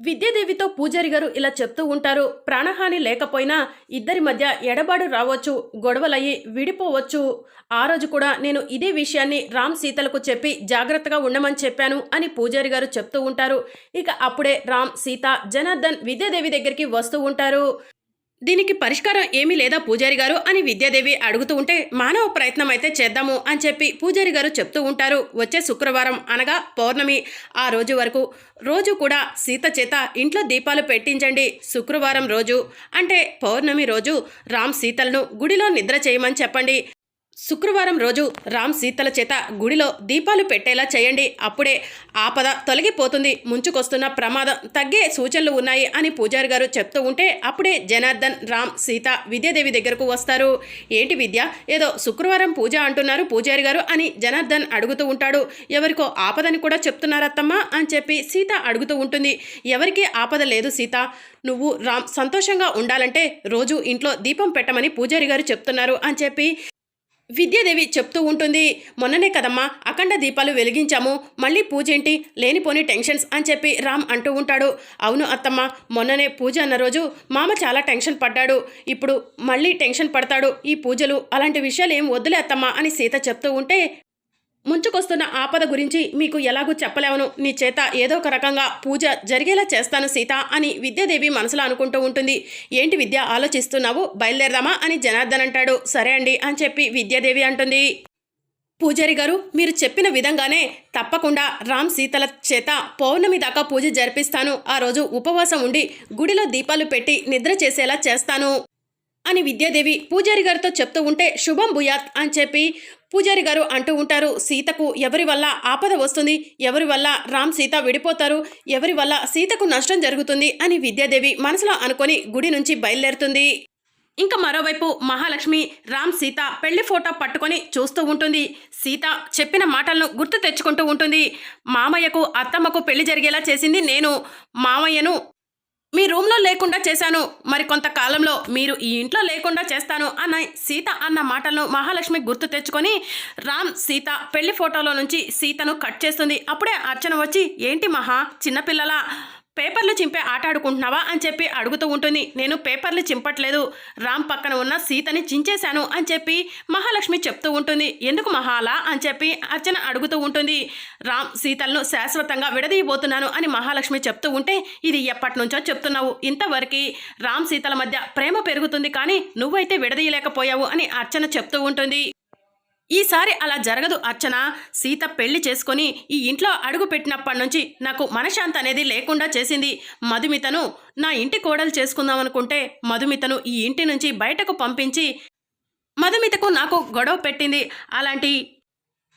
విద్యాదేవితో పూజారి గారు ఇలా చెప్తూ ఉంటారు ప్రాణహాని లేకపోయినా ఇద్దరి మధ్య ఎడబాడు రావచ్చు గొడవలయ్యి విడిపోవచ్చు. ఆ రోజు కూడా నేను ఇదే విషయాన్ని రామ్ సీతలకు చెప్పి జాగ్రత్తగా ఉండమని చెప్పాను అని పూజారి గారు చెప్తూ ఉంటారు. ఇక అప్పుడే రామ్ సీత జనార్దన్ విద్యాదేవి దగ్గరికి వస్తూ ఉంటారు. దీనికి పరిష్కారం ఏమీ లేదా పూజారి గారు అని విద్యాదేవి అడుగుతూ ఉంటే మానవ ప్రయత్నం అయితే చేద్దాము అని చెప్పి పూజారి గారు చెప్తూ ఉంటారు. వచ్చే శుక్రవారం అనగా పౌర్ణమి. ఆ రోజు వరకు రోజు కూడా సీత చేత ఇంట్లో దీపాలు పెట్టించండి. శుక్రవారం రోజు అంటే పౌర్ణమి రోజు రామ్ సీతలను గుడిలో నిద్ర చేయమని చెప్పండి. శుక్రవారం రోజు రామ్ సీతల చేత గుడిలో దీపాలు పెట్టేలా చేయండి. అప్పుడే ఆపద తొలగిపోతుంది. ముంచుకొస్తున్న ప్రమాదం తగ్గే సూచనలు ఉన్నాయి అని పూజారి గారు చెప్తూ ఉంటే అప్పుడే జనార్దన్ రామ్ సీత విద్యాదేవి దగ్గరకు వస్తారు. ఏంటి విద్య? ఏదో శుక్రవారం పూజ అంటున్నారు పూజారి గారు అని జనార్దన్ అడుగుతూ ఉంటాడు. ఎవరికో ఆపదని కూడా చెప్తున్నారత్తమ్మా అని చెప్పి సీత అడుగుతూ ఉంటుంది. ఎవరికీ ఆపద లేదు సీత. నువ్వు రామ్ సంతోషంగా ఉండాలంటే రోజు ఇంట్లో దీపం పెట్టమని పూజారి గారు చెప్తున్నారు అని చెప్పి విద్యాదేవి చెప్తూ ఉంటుంది మొన్ననే కదమ్మా అఖండ దీపాలు వెలిగించాము మళ్ళీ పూజ ఏంటి లేనిపోని టెన్షన్స్ అని చెప్పి రామ్ అంటూ ఉంటాడు. అవును అత్తమ్మ మొన్ననే పూజ అన్న రోజు మామ చాలా టెన్షన్ పడ్డాడు. ఇప్పుడు మళ్ళీ టెన్షన్ పడతాడు ఈ పూజలు. అలాంటి విషయాలు ఏం వద్దులే అత్తమ్మ అని సీత చెప్తూ ఉంటే ముంచుకొస్తున్న ఆపద గురించి మీకు ఎలాగూ చెప్పలేవను. నీ చేత ఏదో ఒక రకంగా పూజ జరిగేలా చేస్తాను సీత అని విద్యాదేవి మనసులో అనుకుంటూ ఉంటుంది. ఏంటి విద్య ఆలోచిస్తున్నావు? బయలుదేరదామా? అని జనార్దన్ అంటాడు. సరే అండి అని చెప్పి విద్యాదేవి అంటుంది. పూజారి గారు మీరు చెప్పిన విధంగానే తప్పకుండా రామ్ సీతల చేత పౌర్ణమి దాకా పూజ జరిపిస్తాను. ఆ రోజు ఉపవాసం ఉండి గుడిలో దీపాలు పెట్టి నిద్ర చేసేలా చేస్తాను. అని విద్యాదేవి పూజారి గారితో చెప్తూ ఉంటే శుభం భూయాత్ అని చెప్పి పూజారి గారు అంటూ ఉంటారు సీతకు ఎవరి వల్ల ఆపద వస్తుంది? ఎవరి వల్ల రామ్ సీత విడిపోతారు? ఎవరి వల్ల సీతకు నష్టం జరుగుతుంది? అని విద్యాదేవి మనసులో అనుకొని గుడి నుంచి బయలుదేరుతుంది. ఇంకా మరోవైపు మహాలక్ష్మి రామ్ సీత పెళ్ళి ఫోటో పట్టుకొని చూస్తూ ఉంటుంది. సీత చెప్పిన మాటలను గుర్తు తెచ్చుకుంటూ ఉంటుంది. మామయ్యకు అత్తమ్మకు పెళ్ళి జరిగేలా చేసింది నేను. మామయ్యను మీ రూమ్లో లేకుండా చేశాను. మరి కొంతకాలంలో మీరు ఈ ఇంట్లో లేకుండా చేస్తాను అన్న సీత అన్న మాటలను మహాలక్ష్మి గుర్తు తెచ్చుకొని రామ్ సీత పెళ్ళి ఫోటోలో నుంచి సీతను కట్ చేస్తుంది. అప్పుడే అర్చన వచ్చి ఏంటి మహా చిన్నపిల్లల? పేపర్లు చింపే ఆట ఆడుకుంటున్నావా అని చెప్పి అడుగుతూ ఉంటుంది. నేను పేపర్లు చింపట్లేదు. రామ్ పక్కన ఉన్న సీతని చించేశాను అని చెప్పి మహాలక్ష్మి చెప్తూ ఉంటుంది. ఎందుకు మహాలా అని చెప్పి అర్చన అడుగుతూ ఉంటుంది. రామ్ సీతలను శాశ్వతంగా విడదీయబోతున్నాను అని మహాలక్ష్మి చెప్తూ ఉంటే ఇది ఎప్పటి నుంచో చెప్తున్నావు. ఇంతవరకు రామ్ సీతల మధ్య ప్రేమ పెరుగుతుంది కానీ నువ్వైతే విడదీయలేకపోయావు అని అర్చన చెప్తూ ఉంటుంది. ఈసారి అలా జరగదు అర్చన. సీత పెళ్ళి చేసుకొని ఈ ఇంట్లో అడుగు పెట్టినప్పటి నుంచి నాకు మనశాంతి అనేది లేకుండా చేసింది. మధుమితను నా ఇంటి కోడలు చేసుకుందాం అనుకుంటే మధుమితను ఈ ఇంటి నుంచి బయటకు పంపించి మధుమితకు నాకు గొడవ పెట్టింది. అలాంటి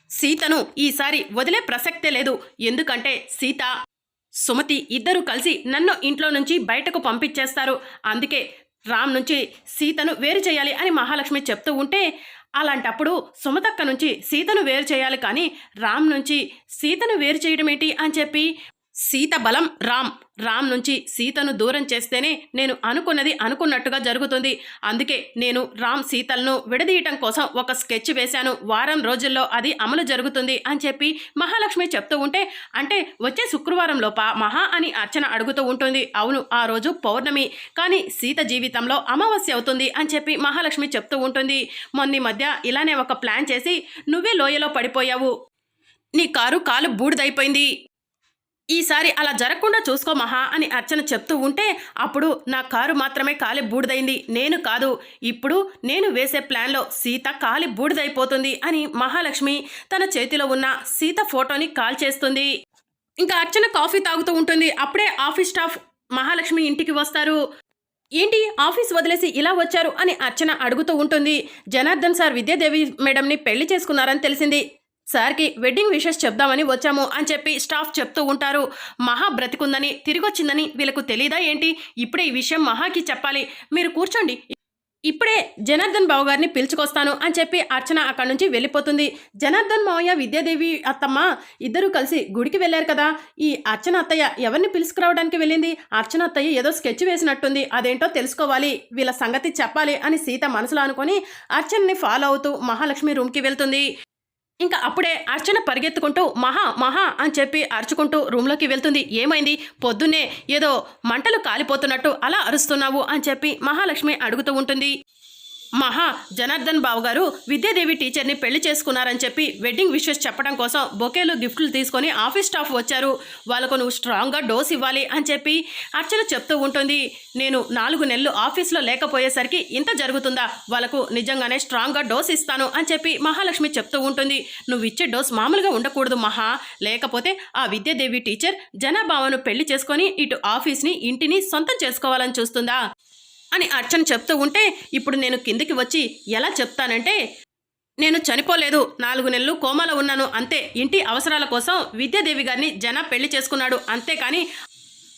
సీతను ఈసారి వదిలే ప్రసక్తే లేదు. ఎందుకంటే సీత సుమతి ఇద్దరు కలిసి నన్ను ఇంట్లో నుంచి బయటకు పంపించేస్తారు. అందుకే రామ్ నుంచి సీతను వేరు చేయాలి అని మహాలక్ష్మి చెప్తూ ఉంటే అలాంటప్పుడు సుమతక్క నుంచి సీతను వేరు చేయాలి కానీ రామ్ నుంచి సీతను వేరు చేయడం ఏంటి అని చెప్పి సీత బలం రామ్. రామ్ నుంచి సీతను దూరం చేస్తేనే నేను అనుకున్నది అనుకున్నట్టుగా జరుగుతుంది. అందుకే నేను రామ్ సీతలను విడదీయటం కోసం ఒక స్కెచ్ వేశాను. వారం రోజుల్లో అది అమలు జరుగుతుంది అని చెప్పి మహాలక్ష్మి చెప్తూ ఉంటే అంటే వచ్చే శుక్రవారం లోప మహా అని అర్చన అడుగుతూ ఉంటుంది. అవును ఆ రోజు పౌర్ణమి. కానీ సీత జీవితంలో అమావాస్య అవుతుంది అని చెప్పి మహాలక్ష్మి చెప్తూ ఉంటుంది. మొన్న మధ్య ఇలానే ఒక ప్లాన్ చేసి నువ్వే లోయలో పడిపోయావు. నీ కారు కాలు బూడిదైపోయింది. ఈసారి అలా జరగకుండా చూసుకో మహా అని అర్చన చెప్తూ ఉంటే అప్పుడు నా కారు మాత్రమే కాలి బూడిదైంది. నేను కాదు ఇప్పుడు నేను వేసే ప్లాన్లో సీత కాలి బూడిదైపోతుంది అని మహాలక్ష్మి తన చేతిలో ఉన్న సీత ఫోటోని కాల్ చేస్తుంది. ఇంకా అర్చన కాఫీ తాగుతూ ఉంటుంది. అప్పుడే ఆఫీస్ స్టాఫ్ మహాలక్ష్మి ఇంటికి వస్తారు. ఏంటి ఆఫీస్ వదిలేసి ఇలా వచ్చారు అని అర్చన అడుగుతూ ఉంటుంది. జనార్దన్ సార్ విద్యాదేవి మేడంని పెళ్ళి చేసుకున్నారని తెలిసింది. సార్కి వెడ్డింగ్ విషెస్ చెప్దామని వచ్చాము అని చెప్పి స్టాఫ్ చెప్తూ ఉంటారు. మహా బ్రతికుందని తిరిగొచ్చిందని వీళ్ళకు తెలీదా ఏంటి? ఇప్పుడే ఈ విషయం మహాకి చెప్పాలి. మీరు కూర్చోండి. ఇప్పుడే జనార్దన్ బావు గారిని పిలుచుకొస్తాను అని చెప్పి అర్చన అక్కడి నుంచి వెళ్ళిపోతుంది. జనార్దన్ మావయ్య విద్యాదేవి అత్తమ్మ ఇద్దరూ కలిసి గుడికి వెళ్ళారు కదా. ఈ అర్చన అత్తయ్య ఎవరిని పిలుచుకురావడానికి వెళ్ళింది? అర్చన అత్తయ్య ఏదో స్కెచ్ వేసినట్టుంది. అదేంటో తెలుసుకోవాలి. వీళ్ళ సంగతి చెప్పాలి అని సీత మనసులో అనుకొని అర్చనని ఫాలో అవుతూ మహాలక్ష్మి రూమ్కి వెళ్తుంది. ఇంకా అప్పుడే అర్చన పరిగెత్తుకుంటూ మహా మహా అని చెప్పి అరుచుకుంటూ రూమ్లోకి వెళ్తుంది. ఏమైంది? పొద్దున్నే ఏదో మంటలు కాలిపోతున్నట్టు అలా అరుస్తున్నావు అని చెప్పి మహాలక్ష్మి అడుగుతూ ఉంటుంది. మహా జనార్దన్ బాబు గారు విద్యాదేవి టీచర్ని పెళ్ళి చేసుకున్నారని చెప్పి వెడ్డింగ్ విషెస్ చెప్పడం కోసం బొకేలు గిఫ్ట్లు తీసుకొని ఆఫీస్ స్టాఫ్ వచ్చారు. వాళ్ళకు నువ్వు స్ట్రాంగ్గా డోస్ ఇవ్వాలి అని చెప్పి అర్చన చెప్తూ ఉంటుంది. నేను నాలుగు నెలలు ఆఫీస్లో లేకపోయేసరికి ఇంత జరుగుతుందా? వాళ్ళకు నిజంగానే స్ట్రాంగ్గా డోస్ ఇస్తాను అని చెప్పి మహాలక్ష్మి చెప్తూ ఉంటుంది. నువ్వు ఇచ్చే డోస్ మామూలుగా ఉండకూడదు మహా. లేకపోతే ఆ విద్యాదేవి టీచర్ జనాభావను పెళ్ళి చేసుకొని ఇటు ఆఫీస్ని ఇంటిని సొంతం చేసుకోవాలని చూస్తుందా? అని అర్చన చెప్తూ ఉంటే ఇప్పుడు నేను కిందికి వచ్చి ఎలా చెప్తానంటే నేను చనిపోలేదు నాలుగు నెలలు కోమాలో ఉన్నాను అంతే. ఇంటి అవసరాల కోసం విద్యాదేవి గారిని జన పెళ్ళి చేసుకున్నాడు అంతేకాని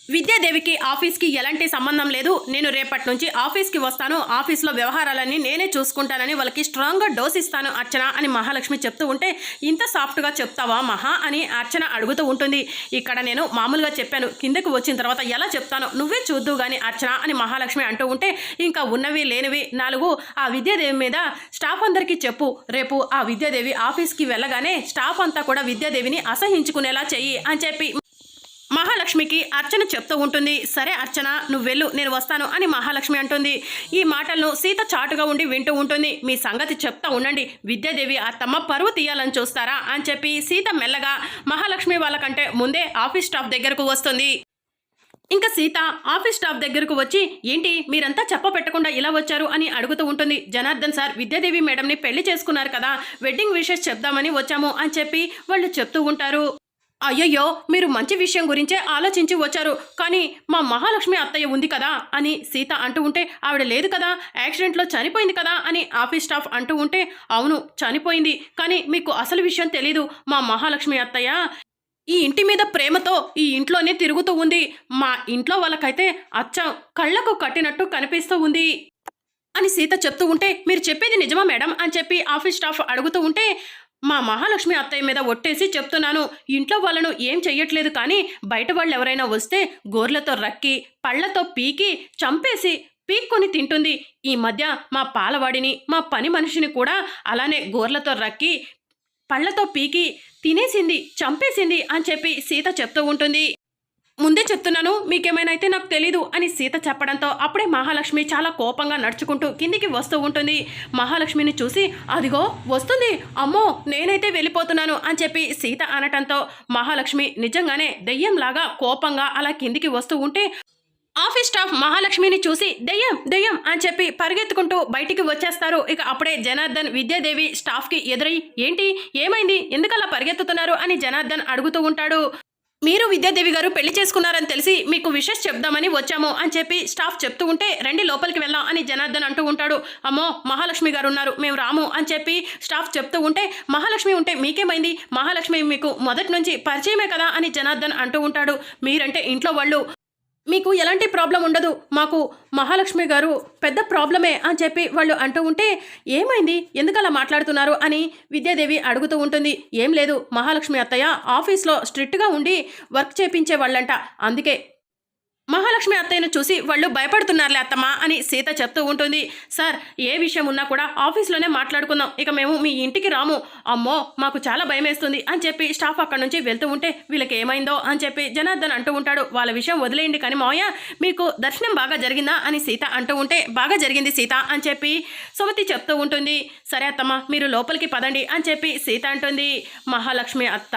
విద్యాదేవికి ఆఫీస్కి ఎలాంటి సంబంధం లేదు. నేను రేపటి నుంచి ఆఫీస్కి వస్తాను. ఆఫీస్లో వ్యవహారాలన్నీ నేనే చూసుకుంటానని వాళ్ళకి స్ట్రాంగ్గా డోస్ ఇస్తాను అర్చన అని మహాలక్ష్మి చెప్తూ ఉంటే ఇంత సాఫ్ట్గా చెప్తావా మహా? అని అర్చన అడుగుతూ ఉంటుంది. ఇక్కడ నేను మామూలుగా చెప్పాను. కిందకు వచ్చిన తర్వాత ఎలా చెప్తాను నువ్వే చూద్దు కానీ అర్చన అని మహాలక్ష్మి అంటూ ఉంటే ఇంకా ఉన్నవి లేనివి. నాలుగు ఆ విద్యాదేవి మీద స్టాఫ్ అందరికీ చెప్పు. రేపు ఆ విద్యాదేవి ఆఫీస్కి వెళ్ళగానే స్టాఫ్ అంతా కూడా విద్యాదేవిని అసహించుకునేలా చెయ్యి అని చెప్పి మహాలక్ష్మికి అర్చన చెప్తూ ఉంటుంది. సరే అర్చన నువ్వు వెళ్ళు నేను వస్తాను అని మహాలక్ష్మి అంటుంది. ఈ మాటలను సీత చాటుగా ఉండి వింటూ ఉంటుంది. మీ సంగతి చెప్తా ఉండండి. విద్యాదేవి అత్తమ్మ పరువు తీయాలని చూస్తారా? అని చెప్పి సీత మెల్లగా మహాలక్ష్మి వాళ్ళకంటే ముందే ఆఫీస్ స్టాఫ్ దగ్గరకు వస్తుంది. ఇంకా సీత ఆఫీస్ స్టాఫ్ దగ్గరకు వచ్చి ఏంటి మీరంతా చెప్ప పెట్టకుండా ఇలా వచ్చారు? అని అడుగుతూ ఉంటుంది. జనార్దన్ సార్ విద్యాదేవి మేడంని పెళ్ళి చేసుకున్నారు కదా. వెడ్డింగ్ విషెస్ చెప్దామని వచ్చాము అని చెప్పి వాళ్ళు చెప్తూ ఉంటారు. అయ్యయ్యో మీరు మంచి విషయం గురించే ఆలోచించి వచ్చారు. కానీ మా మహాలక్ష్మి అత్తయ్య ఉంది కదా అని సీత అంటూ ఉంటే ఆవిడ లేదు కదా యాక్సిడెంట్లో చనిపోయింది కదా అని ఆఫీస్ స్టాఫ్ అంటూ ఉంటే అవును చనిపోయింది. కానీ మీకు అసలు విషయం తెలీదు మా మహాలక్ష్మి అత్తయ్య. ఈ ఇంటి మీద ప్రేమతో ఈ ఇంట్లోనే తిరుగుతూ ఉంది. మా ఇంట్లో వాళ్ళకైతే అచ్చం కళ్ళకు కట్టినట్టు కనిపిస్తూ ఉంది అని సీత చెప్తూ ఉంటే మీరు చెప్పేది నిజమా మేడం అని చెప్పి ఆఫీస్ స్టాఫ్ అడుగుతూ ఉంటే మా మహాలక్ష్మి అత్తయ్య మీద ఒట్టేసి చెప్తున్నాను. ఇంట్లో వాళ్ళను ఏం చెయ్యట్లేదు కానీ బయట వాళ్ళు ఎవరైనా వస్తే గోర్లతో రక్కి పళ్ళతో పీకి చంపేసి పీక్కొని తింటుంది. ఈ మధ్య మా పాలవాడిని మా పని మనిషిని కూడా అలానే గోర్లతో రక్కి పళ్ళతో పీకి తినేసింది చంపేసింది అని చెప్పి సీత చెప్తూ ఉంటుంది. ముందే చెప్తున్నాను మీకేమైనా అయితే నాకు తెలీదు అని సీత చెప్పడంతో అప్పుడే మహాలక్ష్మి చాలా కోపంగా నడుచుకుంటూ కిందికి వస్తూ ఉంటుంది. మహాలక్ష్మిని చూసి అదిగో వస్తుంది. అమ్మో నేనైతే వెళ్ళిపోతున్నాను అని చెప్పి సీత అనటంతో మహాలక్ష్మి నిజంగానే దెయ్యంలాగా కోపంగా అలా కిందికి వస్తూ ఉంటే ఆఫీస్ స్టాఫ్ మహాలక్ష్మిని చూసి దెయ్యం దెయ్యం అని చెప్పి పరిగెత్తుకుంటూ బయటికి వచ్చేస్తారు. ఇక అప్పుడే జనార్దన్ విద్యాదేవి స్టాఫ్కి ఎదురై ఏంటి? ఏమైంది? ఎందుకలా పరిగెత్తుతున్నారు? అని జనార్దన్ అడుగుతూ ఉంటాడు. మీరు విద్యాదేవి గారు పెళ్ళి చేసుకున్నారని తెలిసి మీకు విషెస్ చెప్దామని వచ్చాము అని చెప్పి స్టాఫ్ చెప్తూ ఉంటే రండి లోపలికి వెళ్దాం అని జనార్దన్ అంటూ ఉంటాడు. అమ్మో మహాలక్ష్మి గారు ఉన్నారు మేము రాము అని చెప్పి స్టాఫ్ చెప్తూ ఉంటే మహాలక్ష్మి ఉంటే మీకేమైంది? మహాలక్ష్మి మీకు మొదటి నుంచి పరిచయమే కదా అని జనార్దన్ అంటూ ఉంటాడు. మీరంటే ఇంట్లో వాళ్ళు మీకు ఎలాంటి ప్రాబ్లం ఉండదు. మాకు మహాలక్ష్మి గారు పెద్ద ప్రాబ్లమే అని చెప్పి వాళ్ళు అంటూ ఉంటే ఏమైంది? ఎందుకలా మాట్లాడుతున్నారు? అని విద్యాదేవి అడుగుతూ ఉంటుంది. ఏం లేదు. మహాలక్ష్మి అత్తయ్య ఆఫీస్లో స్ట్రిక్ట్గా ఉండి వర్క్ చేపించే వాళ్ళంట అందుకే మహాలక్ష్మి అత్తయ్యను చూసి వాళ్ళు భయపడుతున్నారులే అత్తమ్మ అని సీత చెప్తూ ఉంటుంది. సార్ ఏ విషయం ఉన్నా కూడా ఆఫీస్లోనే మాట్లాడుకుందాం. ఇక మేము మీ ఇంటికి రాము. అమ్మో మాకు చాలా భయం వేస్తుంది అని చెప్పి స్టాఫ్ అక్కడ నుంచి వెళ్తూ ఉంటే వీళ్ళకి ఏమైందో అని చెప్పి జనార్దన్ అంటూ ఉంటాడు. వాళ్ళ విషయం వదిలేయండి కానీ మావయ్య మీకు దర్శనం బాగా జరిగిందా అని సీత అంటూ ఉంటే బాగా జరిగింది సీత అని చెప్పి సుమతి చెప్తూ ఉంటుంది. సరే అత్తమ్మ మీరు లోపలికి పదండి అని చెప్పి సీత అంటుంది. మహాలక్ష్మి అత్త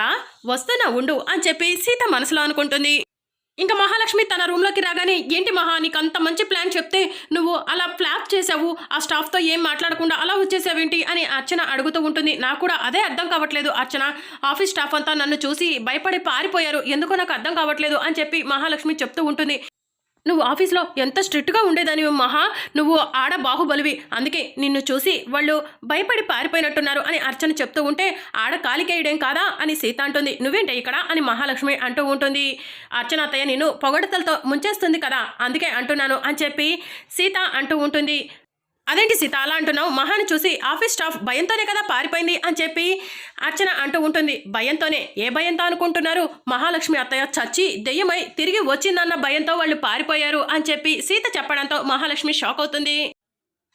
వస్తున్నా ఉండు అని చెప్పి సీత మనసులో అనుకుంటుంది. ఇంకా మహాలక్ష్మి తన రూమ్లోకి రాగానే ఏంటి మహా నీకు అంత మంచి ప్లాన్ చెప్తే నువ్వు అలా ఫ్లాప్ చేసావు? ఆ స్టాఫ్తో ఏం మాట్లాడకుండా అలా వచ్చేసావేంటి? అని అర్చన అడుగుతూ ఉంటుంది. నాకు కూడా అదే అర్థం కావట్లేదు అర్చన. ఆఫీస్ స్టాఫ్ అంతా నన్ను చూసి భయపడి పారిపోయారు. ఎందుకో నాకు అర్థం కావట్లేదు అని చెప్పి మహాలక్ష్మి చెప్తూ ఉంటుంది. నువ్వు ఆఫీస్లో ఎంత స్ట్రిక్ట్గా ఉండేదానివి మహా? నువ్వు ఆడ బాహుబలివి. అందుకే నిన్ను చూసి వాళ్ళు భయపడి పారిపోయినట్టున్నారు అని అర్చన చెప్తూ ఉంటే ఆడ కాలికేయడం కాదా అని సీత అంటుంది. నువ్వేంటే ఇక్కడ అని మహాలక్ష్మి అంటూ ఉంటుంది. అర్చన అత్తయ్య నేను పొగడతలతో ముంచేస్తుంది కదా అందుకే అంటున్నాను అని చెప్పి సీత అంటూ ఉంటుంది. అదేంటి సీత అలా అంటున్నావు? మహాని చూసి ఆఫీస్ స్టాఫ్ భయంతోనే కదా పారిపోయింది అని చెప్పి అర్చన అంటూ ఉంటుంది. భయంతోనే. ఏ భయంతో అనుకుంటున్నారు? మహాలక్ష్మి అత్తయ్య చచ్చి దెయ్యమై తిరిగి వచ్చిందన్న భయంతో వాళ్ళు పారిపోయారు అని చెప్పి సీత చెప్పడంతో మహాలక్ష్మి షాక్ అవుతుంది.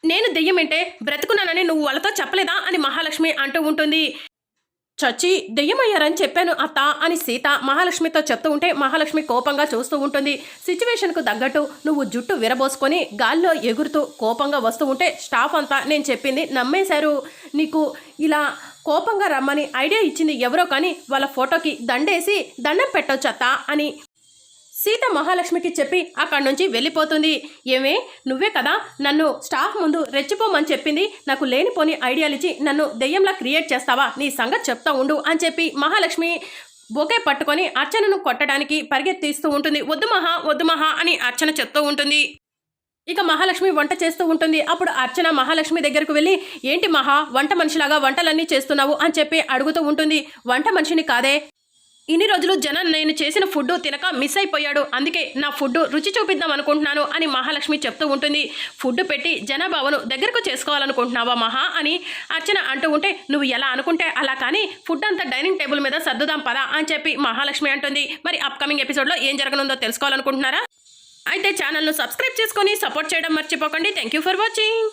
నేను దెయ్యమంటే బ్రతుకున్నానని నువ్వు వాళ్ళతో చెప్పలేదా? అని మహాలక్ష్మి అంటూ ఉంటుంది. చచ్చి దెయ్యమయ్యారని చెప్పాను అత్త అని సీత మహాలక్ష్మితో చెప్తూ ఉంటే మహాలక్ష్మి కోపంగా చూస్తూ ఉంటుంది. సిచ్యువేషన్కు తగ్గట్టు నువ్వు జుట్టు విరబోసుకొని గాల్లో ఎగురుతూ కోపంగా వస్తూ ఉంటే స్టాఫ్ అంతా నేను చెప్పింది నమ్మేశారు. నీకు ఇలా కోపంగా రమ్మని ఐడియా ఇచ్చింది ఎవరో కానీ వాళ్ళ ఫోటోకి దండేసి దండం పెట్టొచ్చు అత్త అని సీత మహాలక్ష్మికి చెప్పి అక్కడి నుంచి వెళ్ళిపోతుంది. ఏమే నువ్వే కదా నన్ను స్టాఫ్ ముందు రెచ్చిపోమని చెప్పింది. నాకు లేనిపోని ఐడియాలిచ్చి నన్ను దెయ్యంలా క్రియేట్ చేస్తావా? నీ సంగతి చెప్తా ఉండు అని చెప్పి మహాలక్ష్మి బొకే పట్టుకొని అర్చనను కొట్టడానికి పరిగెత్తిస్తూ ఉంటుంది. వద్దు మహా వద్దు మహా అని అర్చన చెప్తూ ఉంటుంది. ఇక మహాలక్ష్మి వంట చేస్తూ ఉంటుంది. అప్పుడు అర్చన మహాలక్ష్మి దగ్గరకు వెళ్ళి ఏంటి మహా వంట మనిషిలాగా వంటలన్నీ చేస్తున్నావు? అని చెప్పి అడుగుతూ ఉంటుంది. వంట మనిషిని కాదే ఇన్ని రోజులు జనం నేను చేసిన ఫుడ్ తినక మిస్ అయిపోయాడు. అందుకే నా ఫుడ్ రుచి చూపిద్దాం అనుకుంటున్నాను అని మహాలక్ష్మి చెప్తూ ఉంటుంది. ఫుడ్ పెట్టి జనాభావను దగ్గరకు చేసుకోవాలనుకుంటున్నావా మహా అని అర్చన అంటూ ఉంటే నువ్వు ఎలా అనుకుంటే అలా కానీ ఫుడ్ అంతా డైనింగ్ టేబుల్ మీద సర్దుదాం పదా అని చెప్పి మహాలక్ష్మి అంటుంది. మరి అప్కమింగ్ ఎపిసోడ్లో ఏం జరగనుందో తెలుసుకోవాలనుకుంటున్నారా? అయితే ఛానల్ను సబ్స్క్రైబ్ చేసుకొని సపోర్ట్ చేయడం మర్చిపోకండి. Thank you for watching